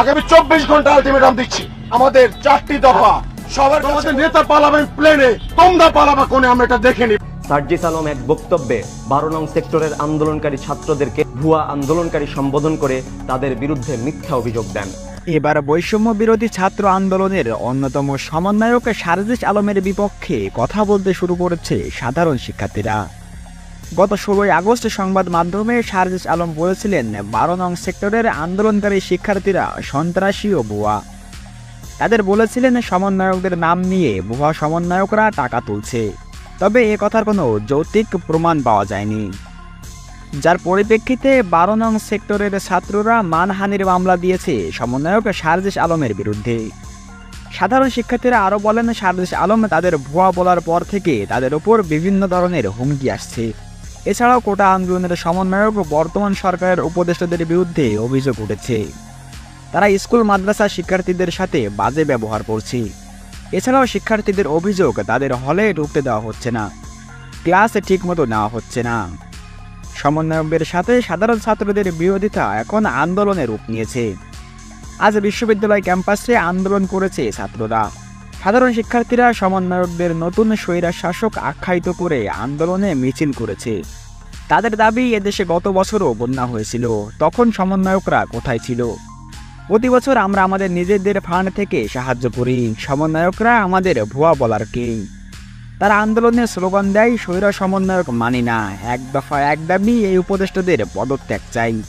আগামী চব্বিশ ঘণ্টা আলটিমেটাম দিচ্ছি। আমাদের চারটি দফা। সবার তোমাদের নেতা পালাবেন প্লেনে তোমরা পালাবা কোনে আমরা এটা দেখে নিই সার্জিস আলম এক বক্তব্যে বারো নং সেক্টরের আন্দোলনকারী ছাত্রদেরকে ভুয়া আন্দোলনকারী সম্বোধন করে তাদের বিরুদ্ধে মিথ্যা অভিযোগ দেন। এবার বৈষম্য বিরোধী ছাত্র আন্দোলনের অন্যতম সমন্বয়ক সারজিস আলমের বিপক্ষে কথা বলতে শুরু করেছে সাধারণ শিক্ষার্থীরা। গত ষোলোই আগস্ট সংবাদ মাধ্যমে সারজিস আলম বলেছিলেন, বারো নং সেক্টরের আন্দোলনকারী শিক্ষার্থীরা সন্ত্রাসী ও ভুয়া। তাদের বলেছিলেন, সমন্বয়কদের নাম নিয়ে ভুয়া সমন্বয়করা টাকা তুলছে। তবে এ কথার কোনো যৌক্তিক প্রমাণ পাওয়া যায়নি। যার পরিপ্রেক্ষিতে বারো নং সেক্টরের ছাত্ররা মানহানির মামলা দিয়েছে সমন্বয়ক সারজিস আলমের বিরুদ্ধে। সাধারণ শিক্ষার্থীরা আরও বলেন সারজিস আলম তাদের ভুয়া বলার পর থেকে তাদের ওপর বিভিন্ন ধরনের হুমকি আসছে। এছাড়াও কোটা আন্দোলনের সমন্বয়ক ও বর্তমান সরকারের উপদেষ্টাদের বিরুদ্ধে অভিযোগ উঠেছে। তারা স্কুল, মাদ্রাসা শিক্ষার্থীদের সাথে বাজে ব্যবহার করছে। এছাড়াও শিক্ষার্থীদের অভিযোগ তাদের হলে ঢুকতে দেওয়া হচ্ছে না। ক্লাসে ঠিকমতো নেওয়া হচ্ছে না। সমন্বয়কদের সাথে সাধারণ ছাত্রদের বিরোধিতা এখন আন্দোলনে রূপ নিয়েছে। আজ বিশ্ববিদ্যালয় ক্যাম্পাসে আন্দোলন করেছে ছাত্ররা। সাধারণ শিক্ষার্থীরা সমন্বয়কদের নতুন স্বৈরা শাসক আখ্যায়িত করে আন্দোলনে মিছিল করেছে। তাদের দাবি এদেশে গত বছরও বন্যা হয়েছিল। তখন সমন্বয়করা কোথায় ছিল? প্রতি বছর আমরা আমাদের নিজেদের ফান্ড থেকে সাহায্য করি। সমন্বয়করা আমাদের ভুয়া বলার কিং। তারা আন্দোলনের স্লোগান দেয় স্বৈর সমন্বয়ক মানি না। এক দফা এক দাবি, এই উপদেষ্টাদের পদত্যাগ চাই।